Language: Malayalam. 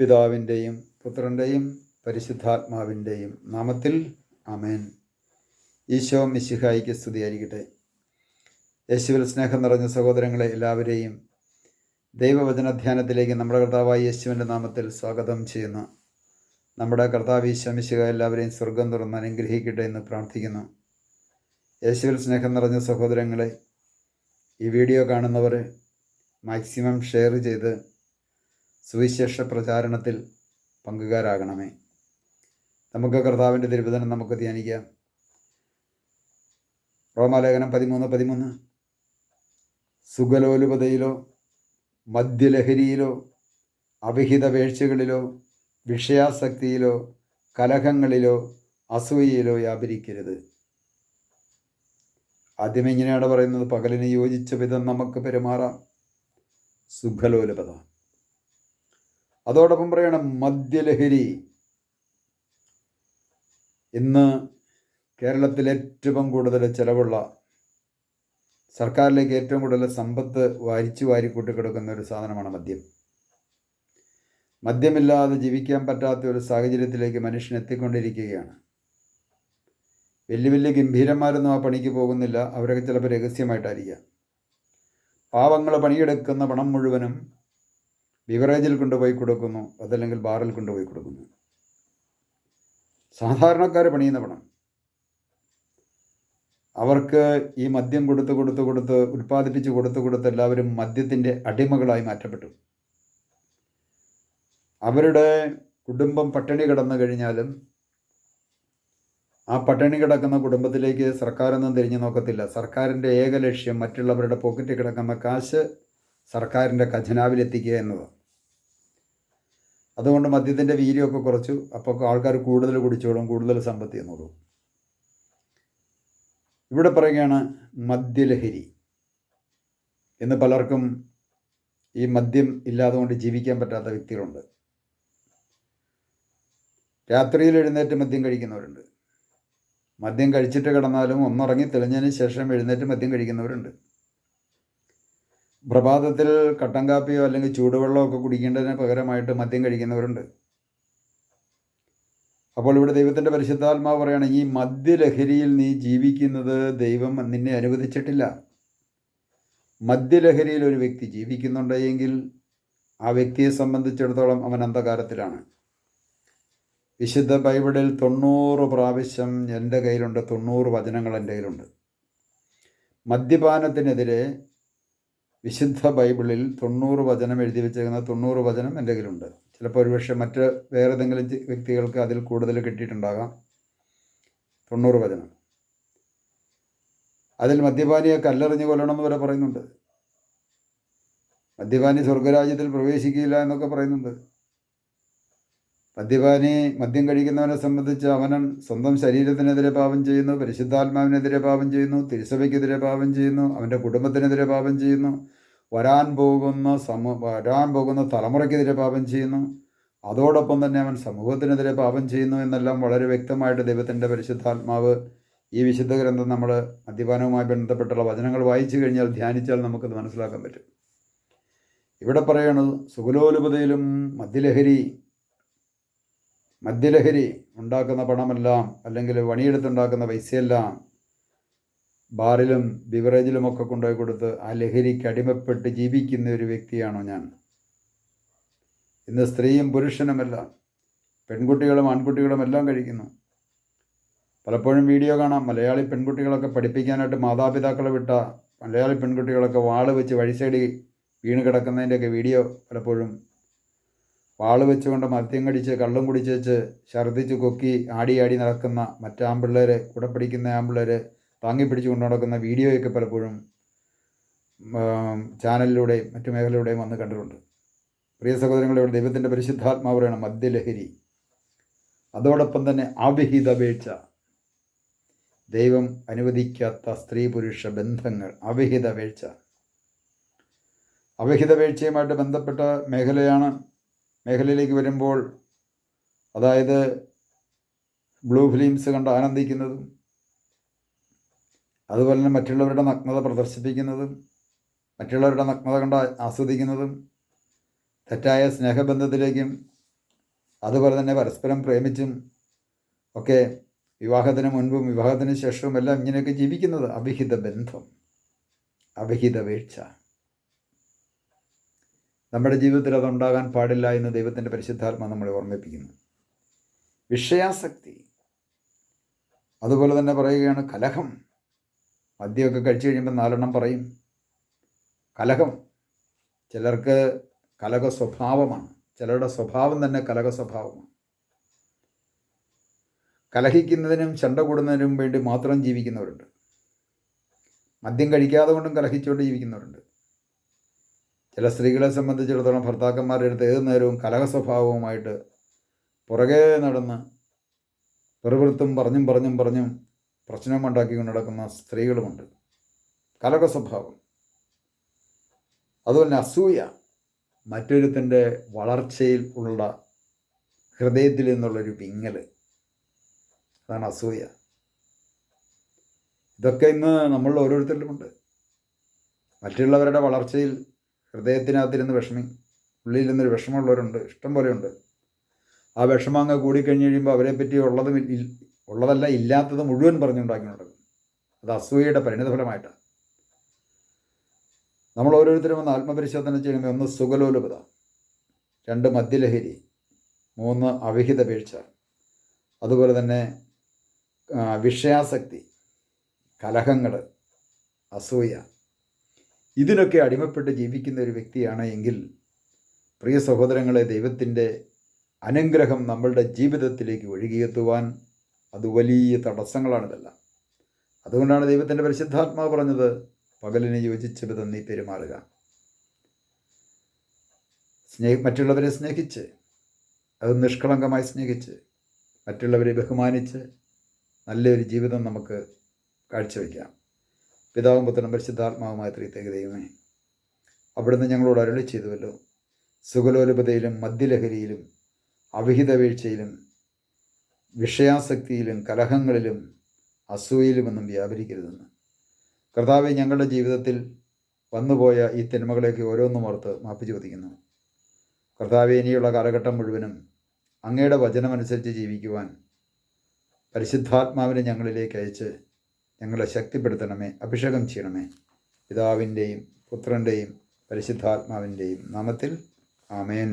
പിതാവിന്റെയും പുത്രന്റെയും പരിശുദ്ധാത്മാവിന്റെയും നാമത്തിൽ അമേൻ ഈശോ മിശിഹായിക്ക് സ്തുതിയായിരിക്കട്ടെ. യേശുവിൽ സ്നേഹം നിറഞ്ഞ സഹോദരങ്ങളെ എല്ലാവരെയും ദൈവവചന ധ്യാനത്തിലേക്ക് നമ്മുടെ കർത്താവായ യേശുവിന്റെ നാമത്തിൽ സ്വാഗതം ചെയ്യുന്നു. നമ്മുടെ കർത്താവ് ഈശോ മിശിഹ എല്ലാവരെയും സ്വർഗം തുറന്ന് അനുഗ്രഹിക്കട്ടെ എന്ന് പ്രാർത്ഥിക്കുന്നു. യേശുവിൽ സ്നേഹം നിറഞ്ഞ സഹോദരങ്ങളെ ഈ വീഡിയോ കാണുന്നവർ മാക്സിമം ഷെയർ ചെയ്ത് സുവിശേഷ പ്രചാരണത്തിൽ പങ്കുകാരാകണമേ. നമുക്ക് കർത്താവിന്റെ തിരുവചനം നമുക്ക് ധ്യാനിക്കാം. റോമാലേഖനം പതിമൂന്ന് പതിമൂന്ന്. സുഗലോലുപതയിലോ മദ്യലഹരിയിലോ അവിഹിത വേഴ്ചകളിലോ വിഷയാസക്തിയിലോ കലഹങ്ങളിലോ അസൂയയിലോ വ്യാപരിക്കരുത്. ആദ്യം ഇങ്ങനെയാണ് പറയുന്നത്? പകലിന് യോജിച്ച വിധം നമുക്ക് പെരുമാറാം. സുഖലോലപത. അതോടൊപ്പം പറയണം മദ്യലഹരി. ഇന്ന് കേരളത്തിൽ ഏറ്റവും കൂടുതൽ ചിലവുള്ള സർക്കാരിലേക്ക് ഏറ്റവും കൂടുതൽ സമ്പത്ത് വാരിച്ചു വാരി കൂട്ടിക്കിടക്കുന്ന ഒരു സാധനമാണ് മദ്യം. മദ്യമില്ലാതെ ജീവിക്കാൻ പറ്റാത്ത ഒരു സാഹചര്യത്തിലേക്ക് മനുഷ്യൻ എത്തിക്കൊണ്ടിരിക്കുകയാണ്. വലിയ വലിയ ഗംഭീരന്മാരൊന്നും ആ പണിക്ക് പോകുന്നില്ല. അവരൊക്കെ ചിലപ്പോൾ രഹസ്യമായിട്ടായിരിക്കാം. പാവങ്ങൾ പണിയെടുക്കുന്ന പണം മുഴുവനും ബിവറേജിൽ കൊണ്ടുപോയി കൊടുക്കുന്നു അതല്ലെങ്കിൽ ബാറിൽ കൊണ്ടുപോയി കൊടുക്കുന്നു. സാധാരണക്കാർ പണിയുന്ന പണം. അവർക്ക് ഈ മദ്യം കൊടുത്ത് കൊടുത്ത് കൊടുത്ത് ഉൽപ്പാദിപ്പിച്ച് കൊടുത്ത് കൊടുത്ത് എല്ലാവരും മദ്യത്തിന്റെ അടിമകളായി മാറ്റപ്പെട്ടു. അവരുടെ കുടുംബം പട്ടിണി കിടന്നു കഴിഞ്ഞാലും ആ പട്ടിണി കിടക്കുന്ന കുടുംബത്തിലേക്ക് സർക്കാരൊന്നും തിരിഞ്ഞു നോക്കത്തില്ല. സർക്കാരിന്റെ ഏക ലക്ഷ്യം മറ്റുള്ളവരുടെ പോക്കറ്റിൽ കിടക്കുന്ന കാശ് സർക്കാരിന്റെ ഖജനാവിലെത്തിക്കുക എന്നതാണ്. അതുകൊണ്ട് മദ്യത്തിന്റെ വീര്യമൊക്കെ കുറച്ചു. അപ്പോൾ ആൾക്കാർ കൂടുതൽ കുടിച്ചോളും കൂടുതൽ സമ്പത്തി എന്നോളും ഇവിടെ പറയുകയാണ് മദ്യലഹരി ഇന്ന് പലർക്കും ഈ മദ്യം ഇല്ലാതെ കൊണ്ട് ജീവിക്കാൻ പറ്റാത്ത വ്യക്തികളുണ്ട്. രാത്രിയിൽ എഴുന്നേറ്റ് മദ്യം കഴിക്കുന്നവരുണ്ട്. മദ്യം കഴിച്ചിട്ട് കിടന്നാലും ഒന്നുറങ്ങി തെളിഞ്ഞതിന് ശേഷം എഴുന്നേറ്റ് മദ്യം കഴിക്കുന്നവരുണ്ട്. പ്രഭാതത്തിൽ കട്ടൻ കാപ്പിയോ അല്ലെങ്കിൽ ചൂടുവെള്ളമോ ഒക്കെ കുടിക്കേണ്ടതിന് പകരമായിട്ട് മദ്യം കഴിക്കുന്നവരുണ്ട്. അപ്പോൾ ഇവിടെ ദൈവത്തിന്റെ പരിശുദ്ധാത്മാവ് പറയുകയാണ് ഈ മദ്യലഹരിയിൽ നീ ജീവിക്കുന്നത് ദൈവം നിന്നെ അനുവദിച്ചിട്ടില്ല. മദ്യലഹരിയിൽ ഒരു വ്യക്തി ജീവിക്കുന്നുണ്ടെങ്കിൽ ആ വ്യക്തിയെ സംബന്ധിച്ചിടത്തോളം അവൻ അന്ധകാരത്തിലാണ്. വിശുദ്ധ ബൈബിളിൽ തൊണ്ണൂറ് പ്രാവശ്യം എന്റെ കയ്യിലുണ്ട് തൊണ്ണൂറ് വചനങ്ങൾ എന്റെ കയ്യിലുണ്ട്. മദ്യപാനത്തിനെതിരെ വിശുദ്ധ ബൈബിളിൽ തൊണ്ണൂറ് വചനം എഴുതി വെച്ചേക്കുന്ന തൊണ്ണൂറ് വചനം എന്റെ കയ്യിലുണ്ട്. ചിലപ്പോൾ ഒരുപക്ഷെ മറ്റ് വേറെ ഏതെങ്കിലും വ്യക്തികൾക്ക് അതിൽ കൂടുതൽ കിട്ടിയിട്ടുണ്ടാകാം. തൊണ്ണൂറ് വചനം. അതിൽ മദ്യപാനിയെ കല്ലെറിഞ്ഞ് കൊല്ലണമെന്ന് വരെ പറയുന്നുണ്ട്. മദ്യപാനി സ്വർഗരാജ്യത്തിൽ പ്രവേശിക്കില്ല എന്നൊക്കെ പറയുന്നുണ്ട്. മദ്യപാനി മദ്യം കഴിക്കുന്നവനെ സംബന്ധിച്ച് അവനൻ സ്വന്തം ശരീരത്തിനെതിരെ പാപം ചെയ്യുന്നു പരിശുദ്ധാത്മാവിനെതിരെ പാപം ചെയ്യുന്നു തിരുസഭയ്ക്കെതിരെ പാപം ചെയ്യുന്നു അവന്റെ കുടുംബത്തിനെതിരെ പാപം ചെയ്യുന്നു വരാൻ പോകുന്ന സമൂ വരാൻ പോകുന്ന തലമുറയ്ക്കെതിരെ പാപം ചെയ്യുന്നു. അതോടൊപ്പം തന്നെ അവൻ സമൂഹത്തിനെതിരെ പാപം ചെയ്യുന്നു എന്നെല്ലാം വളരെ വ്യക്തമായിട്ട് ദൈവത്തിന്റെ പരിശുദ്ധാത്മാവ് ഈ വിശുദ്ധ ഗ്രന്ഥം നമ്മൾ മദ്യപാനവുമായി ബന്ധപ്പെട്ടുള്ള വചനങ്ങൾ വായിച്ചു കഴിഞ്ഞാൽ ധ്യാനിച്ചാൽ നമുക്കത് മനസ്സിലാക്കാൻ പറ്റും. ഇവിടെ പറയണത് സുഗലോലുപതയിലും മദ്യലഹരി മദ്യലഹരി ഉണ്ടാക്കുന്ന പണമെല്ലാം അല്ലെങ്കിൽ പണിയെടുത്തുണ്ടാക്കുന്ന പൈസയെല്ലാം ബാറിലും ബിവറേജിലുമൊക്കെ കൊണ്ടുപോയി കൊടുത്ത് ആ ലഹരിക്ക് അടിമപ്പെട്ട് ജീവിക്കുന്ന ഒരു വ്യക്തിയാണോ ഞാൻ? ഇന്ന് സ്ത്രീയും പുരുഷനുമെല്ലാം പെൺകുട്ടികളും ആൺകുട്ടികളും എല്ലാം കഴിക്കുന്നു. പലപ്പോഴും വീഡിയോ കാണാം മലയാളി പെൺകുട്ടികളൊക്കെ പഠിപ്പിക്കാനായിട്ട് മാതാപിതാക്കളെ വിട്ട മലയാളി പെൺകുട്ടികളൊക്കെ വാൾ വെച്ച് വഴി വീണ് കിടക്കുന്നതിന്റെയൊക്കെ വീഡിയോ പലപ്പോഴും വാൾ വെച്ചുകൊണ്ട് മദ്യം കടിച്ച് കള്ളും കുടിച്ച് വെച്ച് ഛർദ്ദിച്ച് കൊക്കി ആടി ആടി നടക്കുന്ന മറ്റാമ്പിള്ളേർ കൂടെ പിടിക്കുന്ന ആമ്പിള്ളേർ താങ്ങി പിടിച്ച് കൊണ്ടു നടക്കുന്ന വീഡിയോയൊക്കെ പലപ്പോഴും ചാനലിലൂടെയും മറ്റു മേഖലയിലൂടെയും വന്ന് കണ്ടിട്ടുണ്ട്. പ്രിയ സഹോദരങ്ങളോട് ദൈവത്തിന്റെ പരിശുദ്ധാത്മാവ് പറയണം മദ്യലഹരി. അതോടൊപ്പം തന്നെ അവിഹിത വീഴ്ച ദൈവം അനുവദിക്കാത്ത സ്ത്രീ പുരുഷ ബന്ധങ്ങൾ അവിഹിത വീഴ്ച അവിഹിത വീഴ്ചയുമായിട്ട് ബന്ധപ്പെട്ട മേഖലയാണ് മേഖലയിലേക്ക് വരുമ്പോൾ അതായത് ബ്ലൂ ഫിലിംസ് കണ്ട് ആനന്ദിക്കുന്നതും അതുപോലെ തന്നെ മറ്റുള്ളവരുടെ നഗ്നത പ്രദർശിപ്പിക്കുന്നതും മറ്റുള്ളവരുടെ നഗ്നത കണ്ട് ആസ്വദിക്കുന്നതും തെറ്റായ സ്നേഹബന്ധത്തിലേക്കും അതുപോലെ തന്നെ പരസ്പരം പ്രേമിച്ചും ഒക്കെ വിവാഹത്തിന് മുൻപും വിവാഹത്തിന് ശേഷവും എല്ലാം ഇങ്ങനെയൊക്കെ ജീവിക്കുന്നത് അവിഹിത ബന്ധം അവിഹിത വീഴ്ച. നമ്മുടെ ജീവിതത്തിൽ അതുണ്ടാകാൻ പാടില്ല എന്ന് ദൈവത്തിന്റെ പരിശുദ്ധാത്മ നമ്മളെ ഓർമ്മിപ്പിക്കുന്നു. വിഷയാസക്തി. അതുപോലെ തന്നെ പറയുകയാണ് കലഹം. മദ്യമൊക്കെ കഴിച്ചു കഴിയുമ്പോൾ നാലെണ്ണം പറയും. കലഹം. ചിലർക്ക് കലക സ്വഭാവമാണ് ചിലരുടെ സ്വഭാവം തന്നെ കലക സ്വഭാവമാണ് കലഹിക്കുന്നതിനും ചണ്ട കൂടുന്നതിനും വേണ്ടി മാത്രം ജീവിക്കുന്നവരുണ്ട്. മദ്യം കഴിക്കാതെ കൊണ്ടും കലഹിച്ചുകൊണ്ട് ജീവിക്കുന്നവരുണ്ട്. ചില സ്ത്രീകളെ സംബന്ധിച്ചിടത്തോളം ഭർത്താക്കന്മാരുടെ അടുത്ത് ഏത് നേരവും കലഹ സ്വഭാവവുമായിട്ട് പുറകെ നടന്ന് വെറുവൃത്തും പറഞ്ഞും പറഞ്ഞും പറഞ്ഞും പ്രശ്നം ഉണ്ടാക്കിക്കൊണ്ട് നടക്കുന്ന സ്ത്രീകളുമുണ്ട്. കലഹ സ്വഭാവം അതുപോലെ അസൂയ മറ്റൊരുത്തിന്റെ വളർച്ചയിൽ ഉള്ള ഹൃദയത്തിൽ നിന്നുള്ളൊരു വിങ്ങൽ. അതാണ് അസൂയ. ഇതൊക്കെ ഇന്ന് നമ്മൾ ഓരോരുത്തരിലുമുണ്ട്. മറ്റുള്ളവരുടെ വളർച്ചയിൽ ഹൃദയത്തിനകത്തിരുന്ന് വിഷമി ഉള്ളിൽ നിന്നൊരു വിഷമമുള്ളവരുണ്ട് ഇഷ്ടം പോലെയുണ്ട്. ആ വിഷമം അങ്ങ് കൂടിക്കഴിഞ്ഞ് കഴിയുമ്പോൾ അവരെ പറ്റി ഉള്ളതും ഉള്ളതല്ല ഇല്ലാത്തത് മുഴുവൻ പറഞ്ഞുണ്ടാക്കിയിട്ടുണ്ട് അത് അസൂയയുടെ പരിണിതഫലമായിട്ടാണ്. നമ്മൾ ഓരോരുത്തരും ഒന്ന് ആത്മപരിശോധന ചെയ്യുമ്പോൾ ഒന്ന് സുഖലോലുപത രണ്ട് മദ്യലഹരി മൂന്ന് അവിഹിത വീഴ്ച അതുപോലെ തന്നെ വിഷയാസക്തി കലഹങ്ങൾ അസൂയ ഇതിനൊക്കെ അടിമപ്പെട്ട് ജീവിക്കുന്ന ഒരു വ്യക്തിയാണ് എങ്കിൽ പ്രിയ സഹോദരങ്ങളെ ദൈവത്തിന്റെ അനുഗ്രഹം നമ്മളുടെ ജീവിതത്തിലേക്ക് ഒഴുകിയെത്തുവാൻ അത് വലിയ തടസ്സങ്ങളാണിതെല്ലാം അതുകൊണ്ടാണ് ദൈവത്തിന്റെ പരിശുദ്ധാത്മാവ് പറഞ്ഞത് പകലിന് യോജിച്ച വിധം നീ പെരുമാറുക. സ്നേഹ മറ്റുള്ളവരെ സ്നേഹിച്ച് അത് നിഷ്കളങ്കമായി സ്നേഹിച്ച് മറ്റുള്ളവരെ ബഹുമാനിച്ച് നല്ലൊരു ജീവിതം നമുക്ക് കാഴ്ചവെക്കാം പിതാവും പുത്രനും പരിശുദ്ധാത്മാവുമായ ത്രിത്തേക ദൈവമേ അവിടുന്ന് ഞങ്ങളോട് അരുളി ചെയ്തുവല്ലോ. സുഖലോലുപതയിലും മദ്യലഹരിയിലും അവിഹിത വീഴ്ചയിലും വിഷയാസക്തിയിലും കലഹങ്ങളിലും അസൂയിലുമൊന്നും വ്യാപരിക്കരുതെന്ന്. കർത്താവെ ഞങ്ങളുടെ ജീവിതത്തിൽ വന്നുപോയ ഈ തിന്മകളെയൊക്കെ ഓരോന്നും ഓർത്ത് മാപ്പ് ചോദിക്കുന്നു. കർത്താവെ ഇനിയുള്ള കാലഘട്ടം മുഴുവനും അങ്ങയുടെ വചനമനുസരിച്ച് ജീവിക്കുവാൻ പരിശുദ്ധാത്മാവിനെ ഞങ്ങളിലേക്ക് അയച്ച് ഞങ്ങളെ ശക്തിപ്പെടുത്തണമേ അഭിഷേകം ചെയ്യണമേ. പിതാവിന്റെയും പുത്രന്റെയും പരിശുദ്ധാത്മാവിന്റെയും നാമത്തിൽ ആമേൻ.